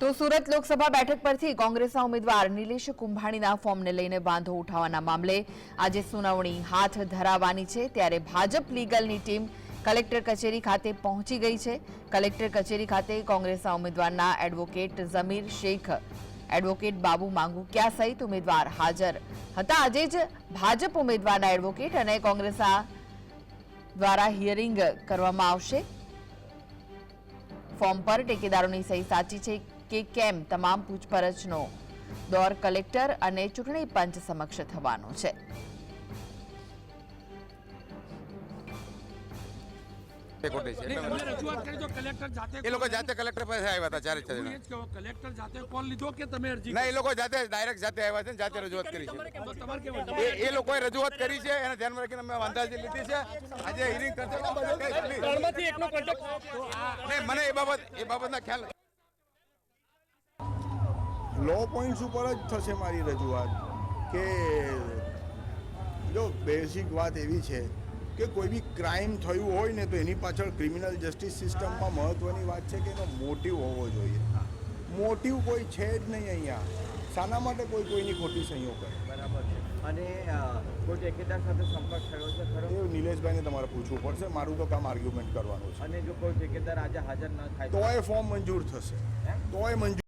તો સુરત લોકસભા બેઠક પરથી કોંગ્રેસના ઉમેદવાર નિલેશ કુંભાણીના ફોર્મને લઈને વાંધો ઉઠાવવાના મામલે આજે સુનાવણી હાથ ધરાવવાની છે. ત્યારે ભાજપ લીગલની ટીમ કલેક્ટર કચેરી ખાતે પહોંચી ગઈ છે. કલેક્ટર કચેરી ખાતે કોંગ્રેસના ઉમેદવારના એડવોકેટ ઝમીર શેખ, એડવોકેટ બાબુ માંગુકિયા સહિત ઉમેદવાર હાજર હતા. આજે જ ભાજપ ઉમેદવારના એડવોકેટ અને કોંગ્રેસના દ્વારા હિયરિંગ કરવામાં આવશે. ફોર્મ પર ટેકેદારોની સહી સાચી છે. કે કેમ તમામ પૂછપરછનો દોર કલેક્ટર અને ચૂંટણી પંચ સમક્ષ થવાનો છે. એ એ લોકો જાતે કલેક્ટર પાસે આવ્યા હતા ચારે ચાર એ જ કલેક્ટર જાતે કોલ લીધો કે તમે અરજી ના એ લોકો જાતે ડાયરેક્ટ જાતે આવ્યા છે જાતે રજૂઆત કરી છે. એ લોકોએ રજૂઆત કરી છે એને ધ્યાનમાં રાખીને અમે વાંધાજી લીધી છે. આજે હિયરિંગ કરશે મને એ બાબત એ બાબતના ખ્યાલ લો પોઈન્ટ્સ ઉપર જ થશે મારી રજૂઆત. કે જો બેઝિક વાત એવી છે કે કોઈ બી ક્રાઇમ થયું હોય ને તો એની પાછળ ક્રિમિનલ જસ્ટિસ સિસ્ટમમાં મહત્ત્વની વાત છે કે એનો મોટિવ હોવો જોઈએ. મોટિવ કોઈ છે જ નહીં અહીંયા. શાના માટે કોઈ કોઈની ખોટી સહીઓ કરે. બરાબર છે. અને કોઈ ઠેકેદાર સાથે સંપર્ક થયો છે ખરો? એ નિલેશભાઈને તમારે પૂછવું પડશે. મારું તો કામ આર્ગ્યુમેન્ટ કરવાનું છે. અને જો કોઈ ઠેકેદાર આજે હાજર ન થાય તો? તોય ફોર્મ મંજૂર થશે. તોય મંજૂર